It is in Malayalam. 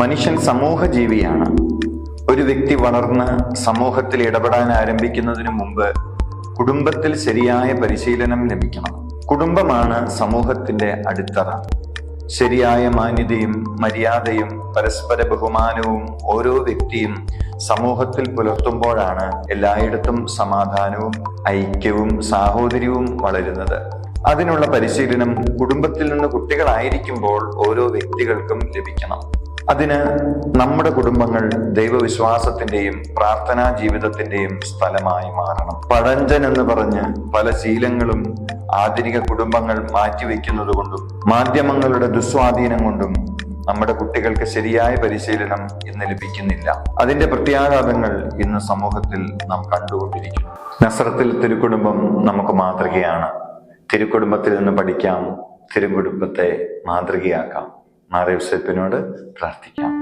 മനുഷ്യൻ സമൂഹ ജീവിയാണ് ഒരു വ്യക്തി വളർന്ന് സമൂഹത്തിൽ ഇടപെടാൻ ആരംഭിക്കുന്നതിന് മുമ്പ് കുടുംബത്തിൽ ശരിയായ പരിശീലനം ലഭിക്കണം. കുടുംബമാണ് സമൂഹത്തിന്റെ അടിത്തറ. ശരിയായ മാന്യതയും മര്യാദയും പരസ്പര ബഹുമാനവും ഓരോ വ്യക്തിയും സമൂഹത്തിൽ പുലർത്തുമ്പോഴാണ് എല്ലായിടത്തും സമാധാനവും ഐക്യവും സാഹോദര്യവും വളരുന്നത്. അതിനുള്ള പരിശീലനം കുടുംബത്തിൽ നിന്ന് കുട്ടികളായിരിക്കുമ്പോൾ ഓരോ വ്യക്തികൾക്കും ലഭിക്കണം. അതിന് നമ്മുടെ കുടുംബങ്ങൾ ദൈവവിശ്വാസത്തിന്റെയും പ്രാർത്ഥനാ ജീവിതത്തിന്റെയും സ്ഥലമായി മാറണം. പഴഞ്ചൻ എന്ന് പറഞ്ഞ് പല ശീലങ്ങളും ആധുനിക കുടുംബങ്ങൾ മാറ്റിവെക്കുന്നത് കൊണ്ടും മാധ്യമങ്ങളുടെ ദുസ്വാധീനം കൊണ്ടും നമ്മുടെ കുട്ടികൾക്ക് ശരിയായ പരിശീലനം ഇന്ന് ലഭിക്കുന്നില്ല. അതിന്റെ പ്രത്യാഘാതങ്ങൾ ഇന്ന് സമൂഹത്തിൽ നാം കണ്ടുകൊണ്ടിരിക്കുന്നു. നസ്രത്തിൽ തിരുക്കുടുംബം നമുക്ക് മാതൃകയാണ്. തിരുക്കുടുംബത്തിൽ നിന്ന് പഠിക്കാം. തിരുക്കുടുംബത്തെ മാതൃകയാക്കാം. മാറിയസപ്പിനോട് പ്രാർത്ഥിക്കാം.